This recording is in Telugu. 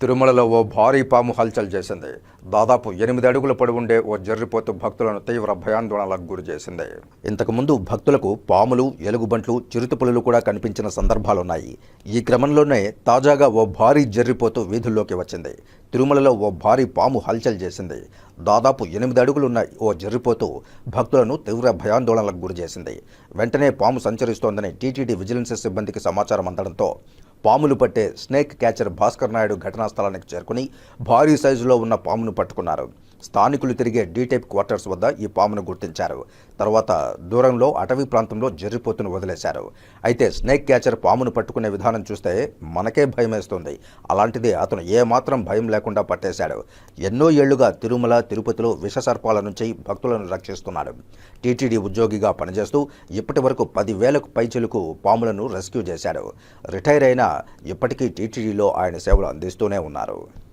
తిరుమలలో ఓ భారీ పాము హల్చల్ చేసింది. దాదాపు ఎనిమిది అడుగుల ఉండే ఓ జర్రిపోతు భక్తులను తీవ్ర భయాందోళనలకు గురి చేసింది. ఇంతకుముందు భక్తులకు పాములు ఎలుగుబంట్లు చిరుతపులులు కూడా కనిపించిన సందర్భాలున్నాయి. ఈ క్రమంలోనే తాజాగా ఓ భారీ జర్రిపోతు వీధుల్లోకి వచ్చింది. తిరుమలలో ఓ భారీ పాము హల్చల్ చేసింది. దాదాపు ఎనిమిది అడుగులున్న ఓ జర్రిపోతు భక్తులను తీవ్ర భయాందోళనలకు గురి చేసింది. వెంటనే పాము సంచరిస్తోందని టీటీడీ విజిలెన్స్ సిబ్బందికి సమాచారం అందడంతో పాములు పట్టే స్నేక్ క్యాచర్ భాస్కర్ నాయుడు ఘటనా స్థలానికి చేరుకుని భారీ సైజులో ఉన్న పామును పట్టుకున్నారు. స్థానికులు తిరిగే డీటైప్ క్వార్టర్స్ వద్ద ఈ పామును గుర్తించారు. తర్వాత దూరంలో అటవీ ప్రాంతంలో జర్రిపోతును వదిలేశారు. అయితే స్నేక్ క్యాచర్ పామును పట్టుకునే విధానం చూస్తే మనకే భయమేస్తుంది. అలాంటిది అతను ఏమాత్రం భయం లేకుండా పట్టేశాడు. ఎన్నో ఏళ్ళుగా తిరుమల తిరుపతిలో విషసర్పాల నుంచి భక్తులను రక్షిస్తున్నాడు. టీటీడీ ఉద్యోగిగా పనిచేస్తూ ఇప్పటి వరకు పదివేలకు పైచిలకు పాములను రెస్క్యూ చేశాడు. రిటైర్ అయినా ఇప్పటికీ టీటీడీలో ఆయన సేవలు అందిస్తూనే ఉన్నారు.